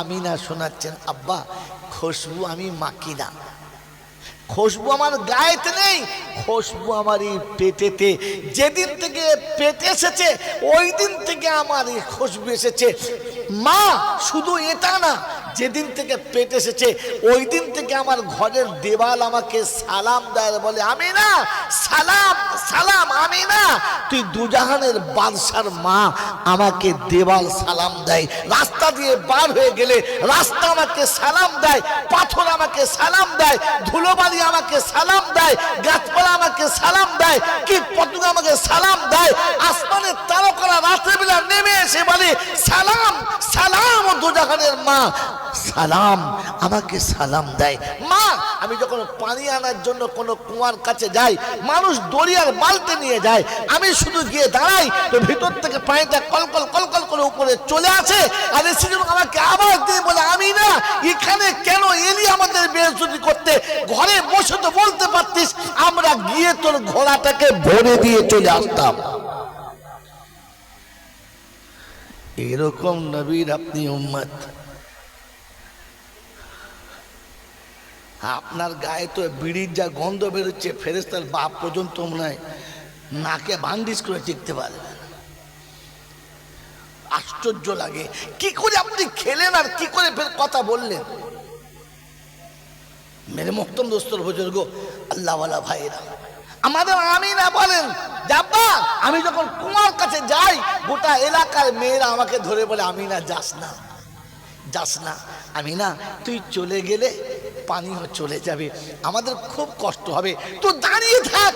আমিনা শোনাচ্ছেন, আব্বা খুশবু আমি মাকি না খুশবু আমার গায়েতে নেই খুশবু আমার এই পেটেতে। যেদিন থেকে পেটে এসেছে, ওই দিন থেকে আমার এই খুশবু এসেছে। মা, শুধু এটা না, যেদিন থেকে পেট এসেছে ওই দিন থেকে আমার ঘরের দেওয়াল আমাকে সালাম দেয়, বলে আমি না সালাম সালাম আমি না তুই দুজাহানের বাদশার মা, আমাকে দেওয়াল সালাম দেয়, রাস্তা দিয়ে বার হয়ে গেলে রাস্তা আমাকে সালাম দেয়, পাথর আমাকে সালাম দেয়, ধুলোবালি আমাকে সালাম দেয়, গাছপালা আমাকে সালাম দেয়, কীট পতঙ্গ আমাকে সালাম দেয়, আসমানের তারকারা রাত্রেবেলা নেমে এসে বলে, সালাম দুজাহানের মা সালাম, আমাকে সালাম দেয়। মা, আমি যখন পানি আনার জন্য কোনো কুয়ার কাছে যাই, মানুষ দরিয়ার বালতে নিয়ে যায়, আমি শুধু গিয়ে দাঁড়াই, তো ভিতর থেকে পানিটা কলকল কলকল করে উপরে চলে আসে, আর যখন আমাকে আবার দিয়ে বলে, আমি না, এখানে কেন এলি আমাদের বেরসুদি করতে? ঘরে বসে তো বলতে পারতিস, আমরা গিয়ে তোর ঘোড়াটাকে ভরে দিয়ে চলে আসতাম। এরকম নবীর আপনি উম্মত। আপনার গায়ে তো বিড়ির যা গন্ধ বেরোচ্ছে ফেরেস্তার বাপ পর্যন্ত মনে হয় নাকে বান্ডিস করে টিকতে পারবে আশ্চর্য লাগে, কি করে আপনি খেলেন আর কি করে ফের কথা বললেন? মেরে মোহতম দোস্তর বুজুর্গ আল্লাহওয়ালা ভাইরা আমাদের আমি না বলেন যাব্বা আমি যখন কুমার কাছে যাই, গোটা এলাকায় মেয়েরা আমাকে ধরে বলে আমি না যাস না। যাস না। আমি না তুই চলে গেলে পানিও চলে যাবে। আমাদের খুব কষ্ট হবে। তো দাঁড়িয়ে থাক।